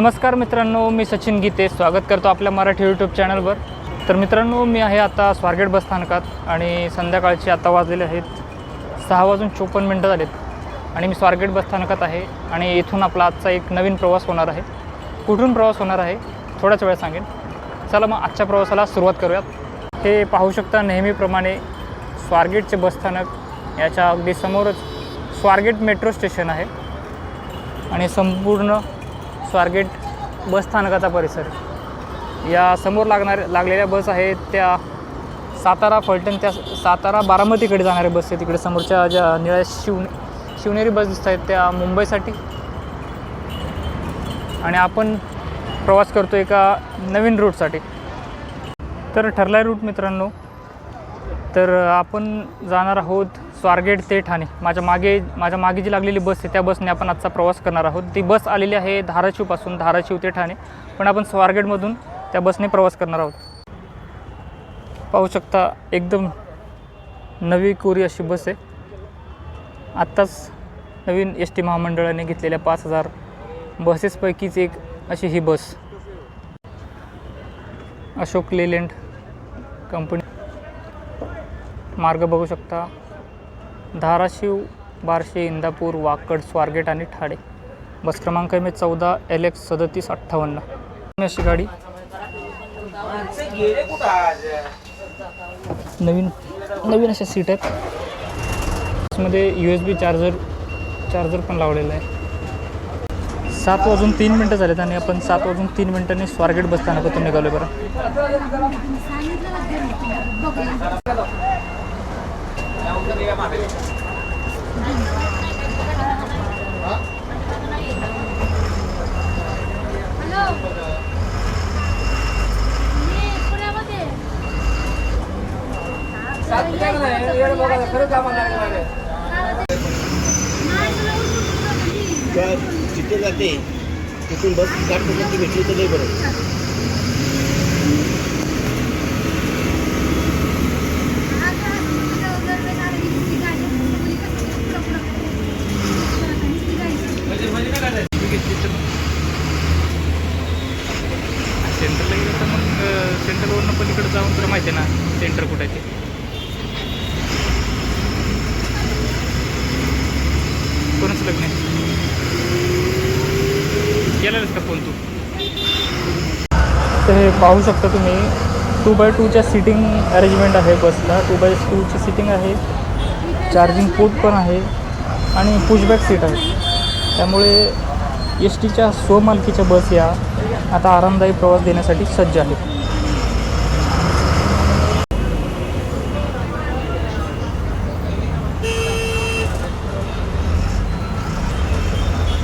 नमस्कार मित्रांनो मी सचिन गीते. स्वागत करतो आपल्या मराठी यूट्यूब चॅनलवर तर मित्रांनो मी आहे आता स्वारगेट बसस्थानकात आणि संध्याकाळचे आता वाजलेले आहेत सहा वाजून चोपन्न मिनटं झालेत आणि मी स्वारगेट बस स्थानकात आहे आणि इथून आपला आजचा एक नवीन प्रवास होणार आहे. कुठून प्रवास होणार आहे थोड्याच वेळा सांगेन. चला मग आजच्या प्रवासाला सुरुवात करूयात. हे पाहू शकता नेहमीप्रमाणे स्वारगेटचे बसस्थानक याच्या अगदी समोरच स्वारगेट मेट्रो स्टेशन आहे. आणि संपूर्ण स्वारगेट बसस्थानकाचा परिसर. या समोर लागणार लागलेल्या बस आहेत त्या सातारा फलटण त्या सातारा बारामतीकडे जाणाऱ्या बस आहे तिकडे समोरच्या ज्या निळ्या शिव शिवनेरी बस दिसत आहेत त्या मुंबईसाठी. आणि आपण प्रवास करतो एका नवीन रूटसाठी तर ठरला आहे रूट मित्रांनो. तर आपण जाणार आहोत स्वारगेट ते ठाणे. माझ्या मागे माझ्या मागे जी लागलेली बस आहे त्या बसने आपण आजचा प्रवास करणार आहोत. ती बस आलेली आहे धाराशिवपासून धाराशिव ते ठाणे. पण आपण स्वारगेटमधून त्या बसने प्रवास करणार आहोत. पाहू शकता एकदम नवी कोरी अशी बस आहे. आत्ताच नवीन एस टी महामंडळाने घेतलेल्या पाच हजार बसेसपैकीच एक अशी ही बस. Ashok Leyland company. मार्ग बघू शकता. धाराशिव बार्शी इंदापूर वाकड स्वारगेट आणि ठाणे. बस क्रमांक एम ए चौदा एल एक्स सदतीस अठ्ठावन्न. अशी गाडी. नवीन नवीन अशा सीट आहेत. बसमध्ये U S B charger charger पण लावलेला आहे. सात वाजून तीन मिनटं झालेत आणि आपण सात वाजून तीन मिनटांनी स्वारगेट बस स्थानकातून निघालो बरं हॅलो मी पुण्यामध्ये त्या जिथे जाते तिथून बस गाठ भेटली तर नाही बरं सेंटरला गेलं तर मग जाऊन तुला माहिती आहे ना? सेंटर कुठे आहे ते? कोणाचं लग्न आहे? केलेलंच का फोन तू? तर हे पाहू शकता तुम्ही टू बाय टूच्या सिटिंग अरेंजमेंट आहे बसला टू बाय टूची सिटिंग आहे. चार्जिंग पोर्ट पण आहे. आणि पुशबॅक सीट आहे. त्यामुळे एस टीच्या स्वमालकीच्या बस या आता आरामदायी प्रवास देण्यासाठी सज्ज आहेत.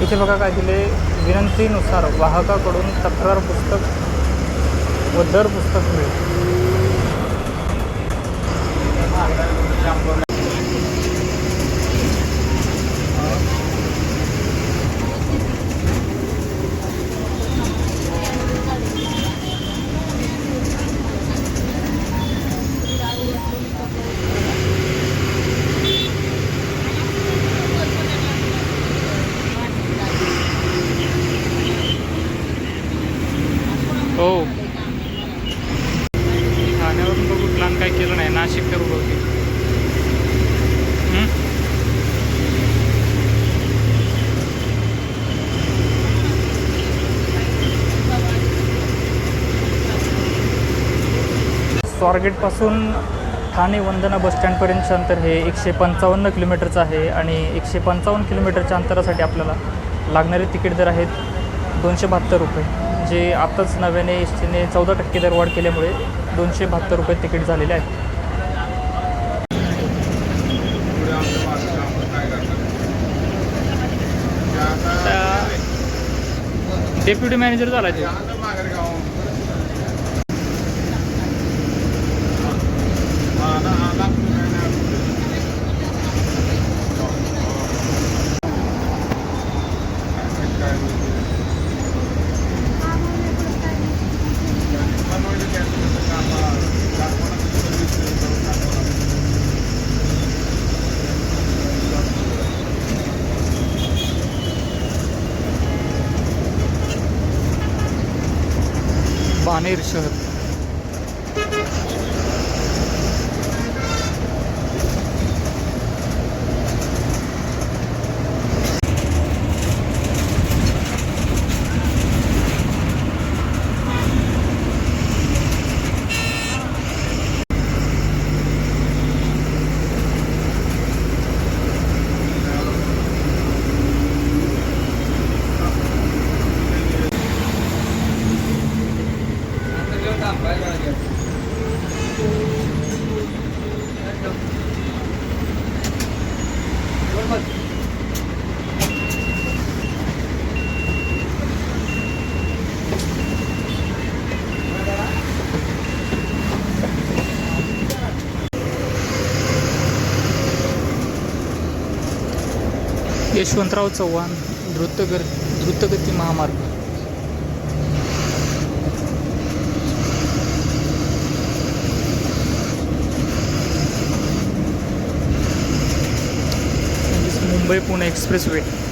इथे बघा काय दिले. विनंतीनुसार वाहकाकडून तक्रार पुस्तक व दर पुस्तक मिळेल हो ठाण्यावरून बघू प्लॅन काय केलं नाही नाशिक करू बघू हं? स्वारगेटपासून ठाणे वंदना बसस्टँडपर्यंतचं अंतर हे एकशे पंचावन्न किलोमीटरचं आहे आणि एकशे पंचावन्न किलोमीटरच्या अंतरासाठी आपल्याला लागणारे तिकीट दर आहेत दोनशे बहात्तर रुपये. जे आत्ताच नव्याने एस टीने चौदा टक्के दरवाढ केल्यामुळे दोनशे बहात्तर रुपये तिकीट झालेले आहे डेप्युटी मॅनेजर झाला ते. বানের শহর। यशवंतराव चव्हाण द्रुतगर द्रुतगती महामार्ग. Mumbai Pune expressway.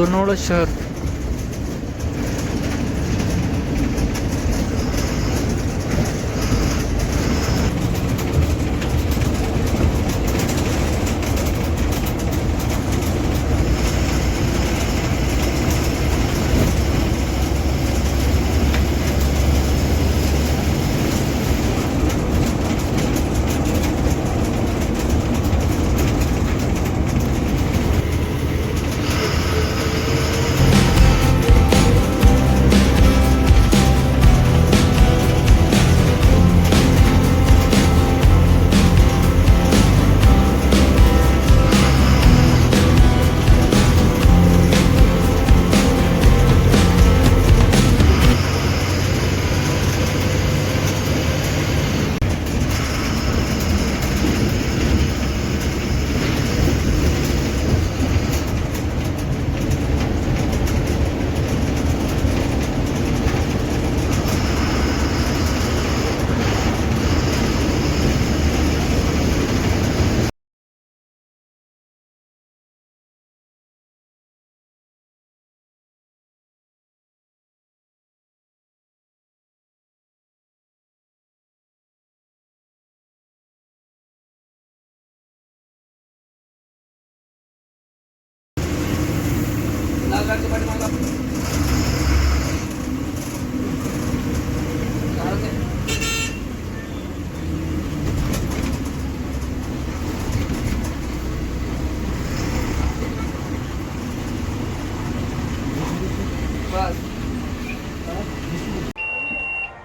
Donau Shah.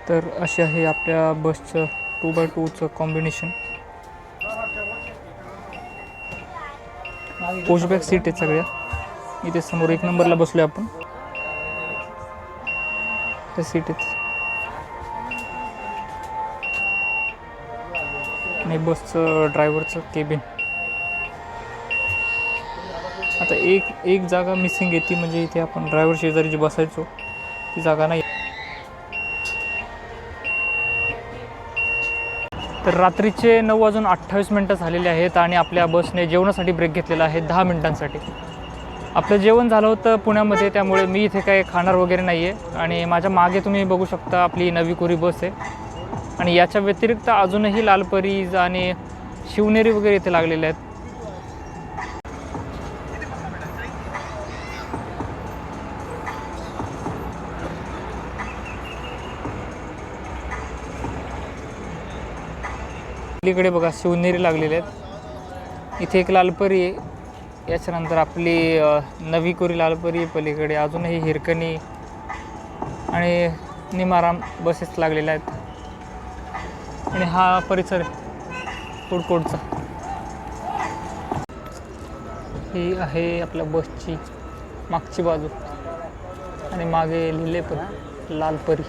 तर असे आहे आपल्या बसचं टू बाय टूचं कॉम्बिनेशन पोचबॅक सीट आहेत सगळ्या. इथे समोर एक नंबरला बसलो आपण. त्या सीट आहेत. आणि बसचं ड्रायव्हरचं केबिन आता एक एक जागा मिसिंग आहे ती म्हणजे इथे आपण ड्रायव्हर शेजारी जी बसायचो. ती जागा नाही. तर रात्रीचे नऊ वाजून अठ्ठावीस मिनटं झालेले आहेत आणि आपल्या बसने जेवणासाठी ब्रेक घेतलेला आहे दहा मिनटांसाठी. आपलं जेवण झालं होतं पुण्यामध्ये त्यामुळे मी इथे काही खाणार वगैरे नाही आहे आणि माझ्या मागे तुम्ही बघू शकता आपली नवी कोरी बस आहे. आणि याच्या व्यतिरिक्त अजूनही लालपरीज आणि शिवनेरी वगैरे इथे लागलेले आहेत. पलीकडे बघा शिवनेरी लागलेले आहेत. इथे एक लालपरी आहे. याच्यानंतर आपली नवी कोरी लालपरी आहे पलीकडे. अजूनही हिरकणी आणि निमाराम बसेस लागलेल्या आहेत. आणि हा परिसर फूडकोर्टचा ही आहे आपल्या बसची मागची बाजू. आणि मागे लिहिले पण लालपरी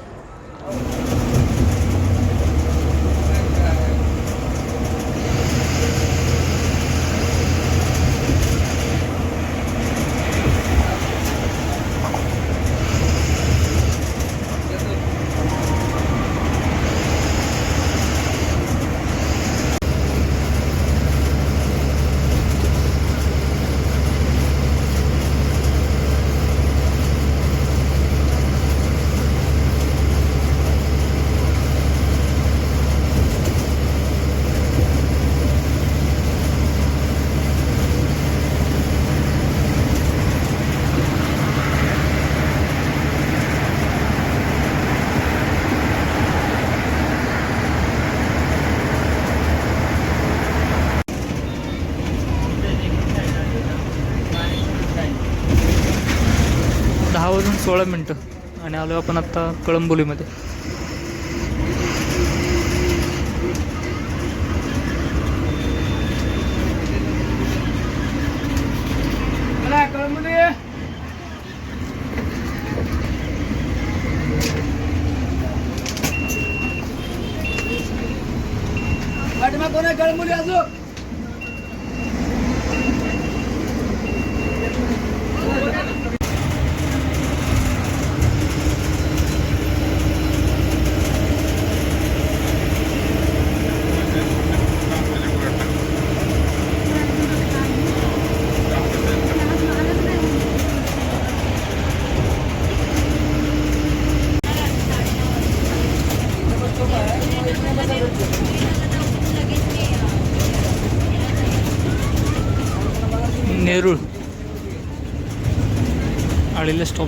दहा वाजून सोळा मिनटं. आणि आलो आपण आत्ता कळंबोलीमध्ये. नेरूळ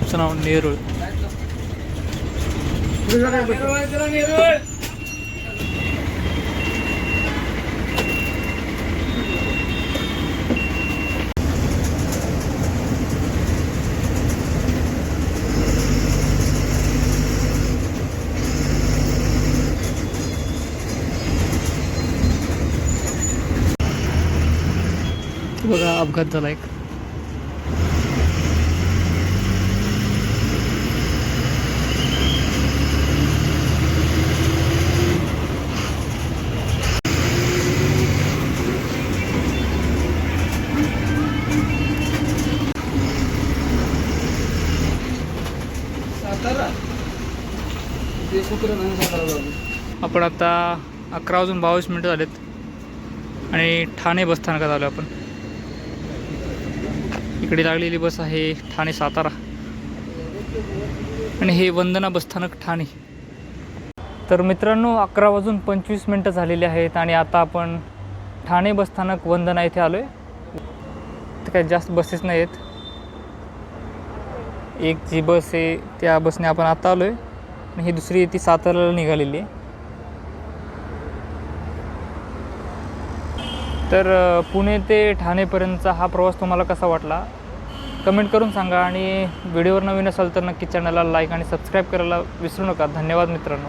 आलेल्या नाव नेरूळ. बघा अपघात झाला एक. आपण आता अकरा वाजून बावीस मिनटं झालेत. आणि ठाणे बसस्थानकात आलो आपण. इकडे लागलेली बस आहे ठाणे सातारा. आणि हे वंदना बसस्थानक ठाणे. तर मित्रांनो अकरा वाजून पंचवीस मिनटं झालेली आहेत आणि आता आपण ठाणे बसस्थानक वंदना इथे आलो आहे तर काही जास्त बसेस नाही आहेत एक जी बस आहे त्या बसने आपण आता आलो आहे आणि ही दुसरी ती साताराला निघालेली आहे. तर पुणे ते ठाणेपर्यंतचा हा प्रवास तुम्हाला कसा वाटला? कमेंट करून सांगा आणि व्हिडिओवर नवीन असाल तर नक्की चॅनलला लाईक आणि सबस्क्राईब करायला विसरू नका. धन्यवाद मित्रांनो.